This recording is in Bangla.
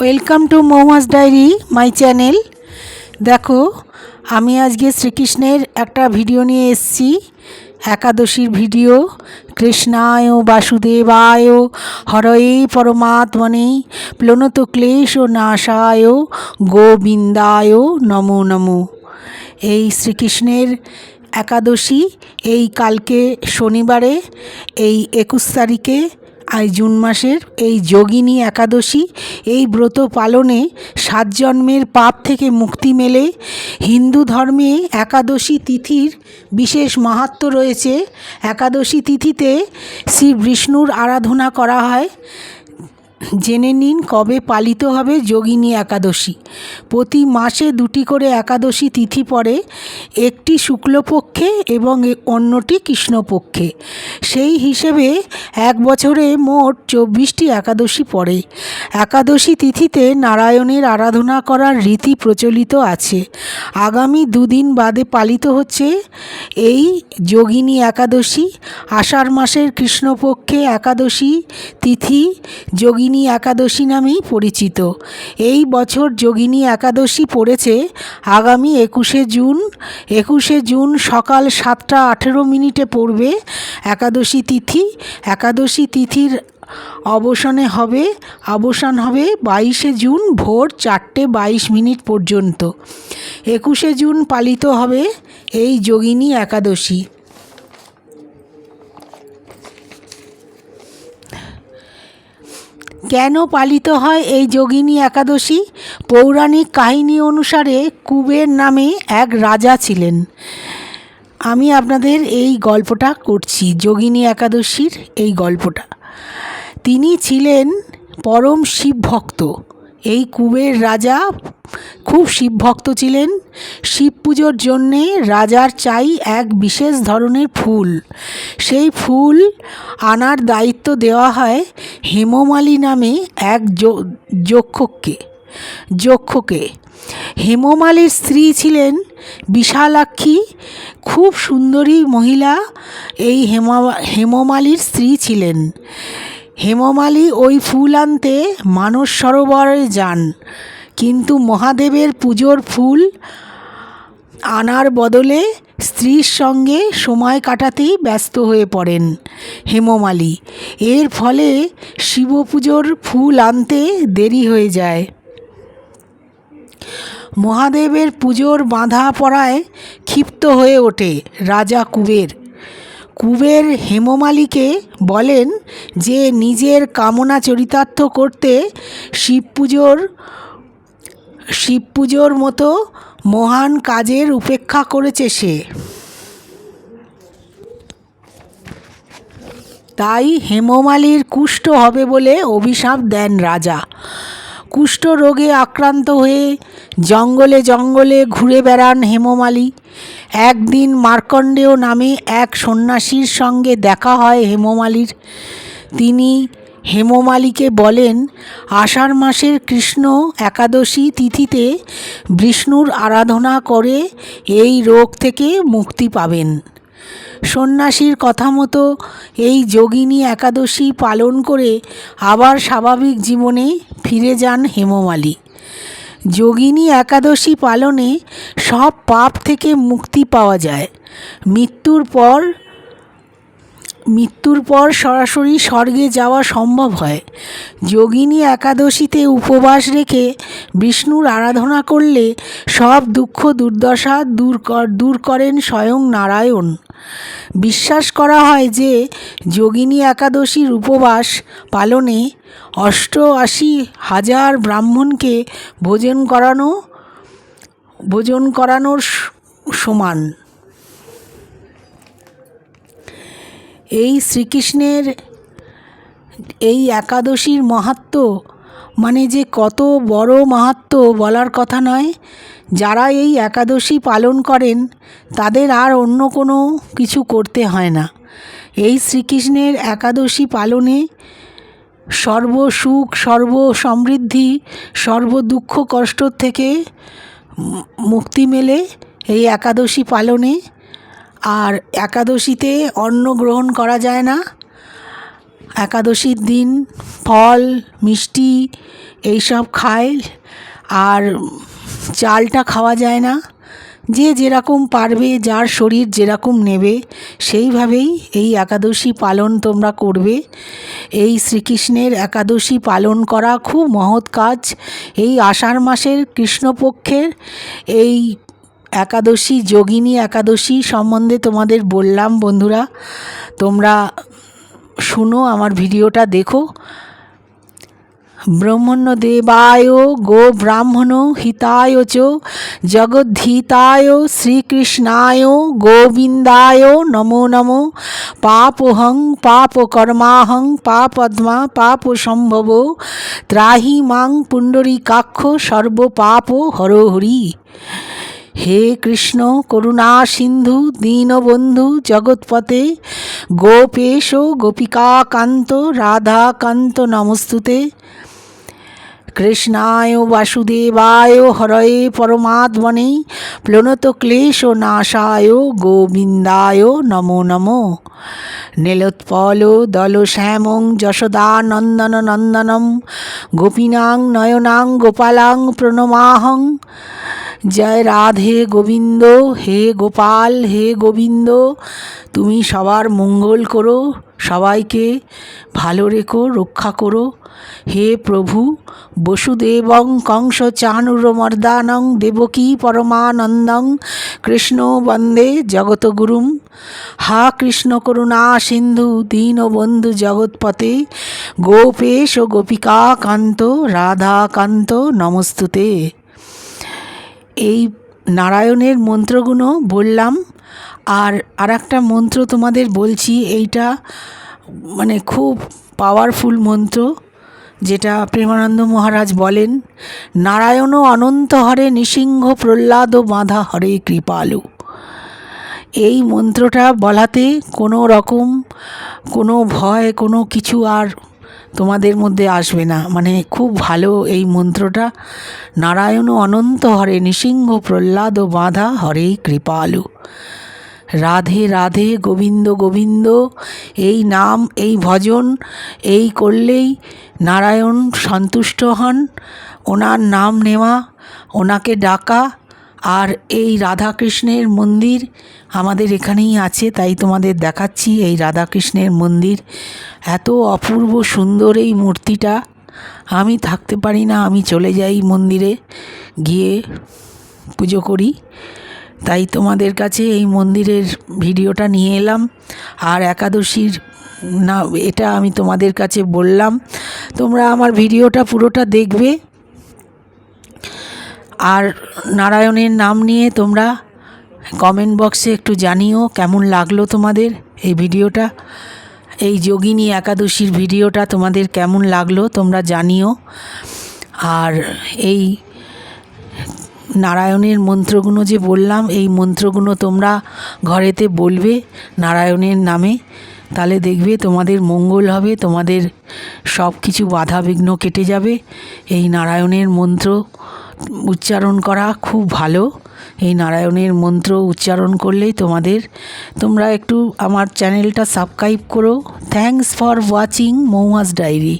Welcome to Moumas diary my channel দেখো, আমি আজকে শ্রীকৃষ্ণের একটা ভিডিও নিয়ে এসেছি। একাদশীর ভিডিও। কৃষ্ণায় বাসুদেবায় হরয়ে পরমাত্মনে প্লনত ক্লেশ ও নাশায় গোবিন্দায় নমো নমো। এই শ্রীকৃষ্ণের একাদশী এই কালকে শনিবারে, এই একুশ তারিখে আজ জুন মাসের এই যোগিনী একাদশী, এই ব্রত পালনে সাত জন্মের পাপ থেকে মুক্তি মেলে। হিন্দু ধর্মে একাদশী তিথির বিশেষ মাহাত্ম রয়েছে। একাদশী তিথিতে শ্রী বিষ্ণুর আরাধনা করা হয়। জেনে নিন কবে পালিত হবে যোগিনী একাদশী। প্রতি মাসে দুটি করে একাদশী তিথি পড়ে, একটি শুক্লপক্ষে এবং অন্যটি কৃষ্ণপক্ষে। সেই হিসেবে এক বছরে মোট চব্বিশটি একাদশী পড়ে। একাদশী তিথিতে নারায়ণের আরাধনা করার রীতি প্রচলিত আছে। আগামী দুদিন বাদে পালিত হচ্ছে এই যোগিনী একাদশী। আষাঢ় মাসের কৃষ্ণপক্ষে একাদশী তিথি যোগিনী একাদশী নামেই পরিচিত। এই বছর যোগিনী একাদশী পড়েছে আগামী একুশে জুন। একুশে জুন সকাল সাতটা আঠেরো মিনিটে পড়বে একাদশী তিথি। একাদশী তিথির অবসানে হবে, অবসান হবে বাইশে জুন ভোর চারটে বাইশ মিনিট পর্যন্ত। একুশে জুন পালিত হবে এই যোগিনী একাদশী। কেন পালিত হয় এই যোগিনী একাদশী? পৌরাণিক কাহিনী অনুসারে কুবের নামে এক রাজা ছিলেন। আমি আপনাদের এই গল্পটা করছি, যোগিনী একাদশীর এই গল্পটা। তিনি ছিলেন পরম শিব ভক্ত এই কুবের রাজা খুব শিব ভক্ত ছিলেন। শিব পুজোর জন্যে রাজার চাই এক বিশেষ ধরনের ফুল। সেই ফুল আনার দায়িত্ব দেওয়া হয় হেমমালী নামে এক যো- যক্ষকে। যক্ষকে। হেমমালীর স্ত্রী ছিলেন বিশালাক্ষী। খুব সুন্দরী মহিলা এই হেমা হেমমালীর স্ত্রী ছিলেন। হেমমালী ওই ফুল আনতে মানস সরোবরে যান। কিন্তু মহাদেবের পুজোর ফুল আনার বদলে স্ত্রীর সঙ্গে সময় কাটাতেই ব্যস্ত হয়ে পড়েন হেমমালী। এর ফলে শিব পুজোর ফুল আনতে দেরি হয়ে যায়। মহাদেবের পুজোর বাঁধা পড়ায় ক্ষিপ্ত হয়ে ওঠে রাজা কুবের। কুবের হেমমালিকে বলেন যে নিজের কামনা চরিতার্থ করতে শিব পুজোর শিব পুজোর মতো মহান কাজের উপেক্ষা করেছে সে। তাই হেমমালির কুষ্ঠ হবে বলে অভিশাপ দেন রাজা। কুষ্ঠ রোগে আক্রান্ত হয়ে জঙ্গলে জঙ্গলে ঘুরে বেড়ান হেমমালি। একদিন মার্কণ্ডেয় নামে এক সন্ন্যাসীর সঙ্গে দেখা হয় হেমমালির। তিনি হেমমালিকে বলেন, আষাঢ় মাসের কৃষ্ণ একাদশী তিথিতে বিষ্ণুর আরাধনা করে এই রোগ থেকে মুক্তি পাবেন। সন্ন্যাসীর কথা মতো এই যোগিনী একাদশী পালন করে আবার স্বাভাবিক জীবনে ফিরে যান হেমমালী। যোগিনী একাদশী পালনে সব পাপ থেকে মুক্তি পাওয়া যায়। মৃত্যুর পর মৃত্যুর পর সরাসরি স্বর্গে যাওয়া সম্ভব হয়। যোগিনী একাদশীতে উপবাস রেখে বিষ্ণুর আরাধনা করলে সব দুঃখ দুর্দশা দূর কর, দূর করেন স্বয়ং নারায়ণ। বিশ্বাস করা হয় যে যোগিনী একাদশীর উপবাস পালনে অষ্টআশি হাজার ব্রাহ্মণকে ভোজন করানো, ভোজন করানোর সমান। এই শ্রীকৃষ্ণের এই একাদশীর মাহাত্ম্য মানে যে কত বড় মাহাত্ম্য বলার কথা নয়, যারা এই একাদশী পালন করেন, তাদের আর অন্য কোনো কিছু করতে হয় না। এই শ্রীকৃষ্ণের একাদশী পালনে সর্ব সুখ, সর্ব সমৃদ্ধি, সর্ব দুঃখ কষ্ট থেকে মুক্তি মেলে এই একাদশী পালনে। আর একাদশীতে অন্ন গ্রহণ করা যায় না। একাদশীর দিন ফল, মিষ্টি এইসব খায় আর চালটা খাওয়া যায় না। যে যেরকম পারবে, যার শরীর যেরকম নেবে, সেইভাবেই এই একাদশী পালন তোমরা করবে। এই শ্রীকৃষ্ণের একাদশী পালন করা খুব মহৎ কাজ। এই আষাঢ় মাসের কৃষ্ণপক্ষের এই একাদশী, যোগিনী একাদশী সম্বন্ধে তোমাদের বললাম বন্ধুরা। তোমরা শুনো, আমার ভিডিওটা দেখো। ব্রহ্মণ্য দেবায় গো ব্রাহ্মণ হিতায় চ, জগদ্ধিতায় শ্রীকৃষ্ণায় গোবিন্দায় নমো নমো। পাপহং পাপকর্মাহং পাপদ্মা পাপ সম্ভব ত্রাহি মাং পুণ্ডরীকাক্ষ সর্বপাপ হরহরি হে কৃষ্ণ, করুণা সিন্ধু, দীনবন্ধু জগৎপতে গোপেশ গোপিকাকান্ত, রাধাকান্ত নমস্তুতে। কৃষ্ণায় বাসুদেবায় হরয়ে পরমাত্মনে প্লনত ক্লেশ নাশায় গোবিন্দায় নমো নমো। নীলোৎপল দল শ্যামং যশোদানন্দন নন্দনম, গোপীনাং নয়নাং গোপালাং প্রণমাহং। জয় রাধে গোবিন্দ, হে গোপাল, হে গোবিন্দ। তুমি সবার মঙ্গল করো, সবাইকে ভালো রেখো, রক্ষা করো। হে প্রভু, বসুদেবং কংস চানুরমর্দানং দেবকী পরমানন্দং, কৃষ্ণ বন্দে জগতগুরুম হা কৃষ্ণ করুণা সিন্ধু দীনবন্ধু জগৎপতে। গোপেশ গোপিকা কান্ত রাধাকান্ত, নমস্তুতে। এই নারায়ণের মন্ত্রগুলো বললাম। আর আর একটা মন্ত্র তোমাদের বলছি, এইটা মানে খুব পাওয়ারফুল মন্ত্র, যেটা প্রেমানন্দ মহারাজ বলেন, নারায়ণ অনন্ত হরে নৃসিংহ প্রহ্লাদ ও বাঁধা হরে কৃপালু। এই মন্ত্রটা বলাতে কোনো রকম কোনো ভয়, কোনো কিছু আর তোমাদের মধ্যে আসবে না। মানে খুব ভালো এই মন্ত্রটা। নারায়ণ অনন্ত হরে নৃসিংহ প্রহ্লাদ বাঁধা হরে কৃপালু। রাধে রাধে গোবিন্দ গোবিন্দ, এই নাম, এই ভজন, এই করলেই নারায়ণ সন্তুষ্ট হন। ওনার নাম নেওয়া, ওনাকে ডাকা আর এই রাধাকৃষ্ণের মন্দির আমাদের এখানেই আছে, তাই তোমাদের দেখাচ্ছি এই রাধাকৃষ্ণের মন্দির। এত অপূর্ব সুন্দর এই মূর্তিটা। আমি থাকতে পারি না, আমি চলে যাই মন্দিরে গিয়ে পুজো করি। তাই তোমাদের কাছে এই মন্দিরের ভিডিওটা নিয়ে এলাম। আর একাদশীর না, এটা আমি তোমাদের কাছে বললাম। তোমরা আমার ভিডিওটা পুরোটা দেখবে। আর নারায়ণের নাম নিয়ে তোমরা কমেন্ট বক্সে একটু জানিও কেমন লাগল তোমাদের এই ভিডিওটা। এই যোগিনী একাদশীর ভিডিওটা তোমাদের কেমন লাগল তোমরা জানিও। আর এই নারায়ণের মন্ত্রগুলো যে বললাম, এই মন্ত্রগুলো তোমরা ঘরেতে বলবে নারায়ণের নামে। তাহলে দেখবে তোমাদের মঙ্গল হবে, তোমাদের সব কিছু বাধা বিঘ্ন কেটে যাবে। এই নারায়ণের মন্ত্র উচ্চারণ করা খুব ভালো। এই নারায়ণের মন্ত্র উচ্চারণ করলেই তোমাদের, তোমরা একটু আমার চ্যানেলটা সাবস্ক্রাইব করো। Thanks for watching Moumas diary.